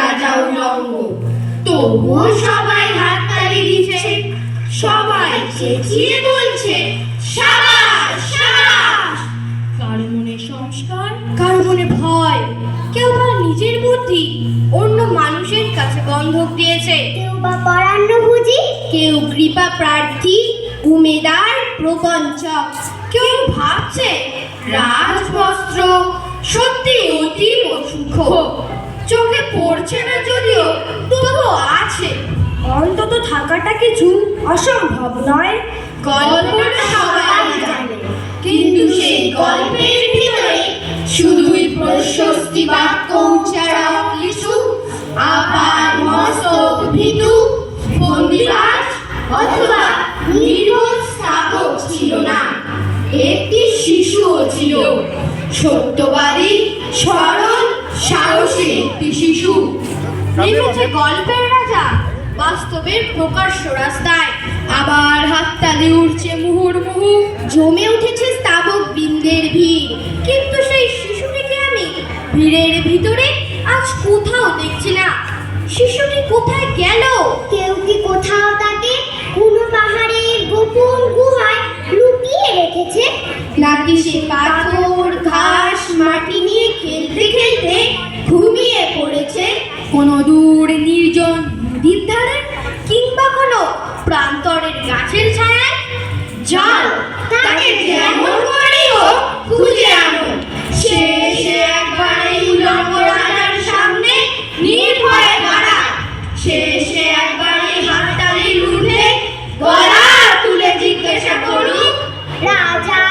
রাজা উলঙ্গ তবুও সবাই হাততালি দিচ্ছে। সবাই চেঁচিয়ে বলছে সাবাস সাবাস! কার মনে সংস্কার কার মনে ভয়? কেউ বা নিজের বুদ্ধি অন্য মানুষের কাছে বন্ধক দিয়েছে। কেউ বা পরান্ন বুঝি? কেউ কৃপা প্রার্থী উমেদার প্রপঞ্চক কেউ ভাবছে রাজবস্ত্র সত্যি অতি সুখ। অন্তত থাকাটা কিছু অসম্ভব নয়? গল্পটা সবাই জানে। কিন্তু সেই গল্পের ভিতরে শুধুই প্রশস্তি বাক্য উচ্চারক কিছু আবার মস্তক ভীতু বন্দিরাজ অথবা নির্বোধ স্থাপক ছিল না। একটি শিশুও ছিল। সত্যবাদী সরল সাহসী একটি শিশু। গল্পের বাস্তবের প্রকাশ্য রাস্তায়। আবার হাততালি উঠছে মুহুর্মুহু। জমে উঠেছে স্তাবক বৃন্দের ভিড়। কিন্তু সেই শিশুটিকে আমি ভিড়ের ভিতরে আজ কোথাও দেখছি না। শিশুটি কোথায় গেল? কেউ কি কোথাও তাকে কোনো পাহাড়ের গোপন গুহায় লুকিয়ে রেখেছে? নাকি সে পাথর গাছের ছায়ায় জল, তাকে যেমন করি হোক খুঁজে আনো। শেষে একবার এই উলঙ্গ রাজার সামনে নির্ভয়ে দাঁড়ায়। শেষে একবার এই হাততালির উঠে গলা তুলে জিজ্ঞাসা করুক, রাজা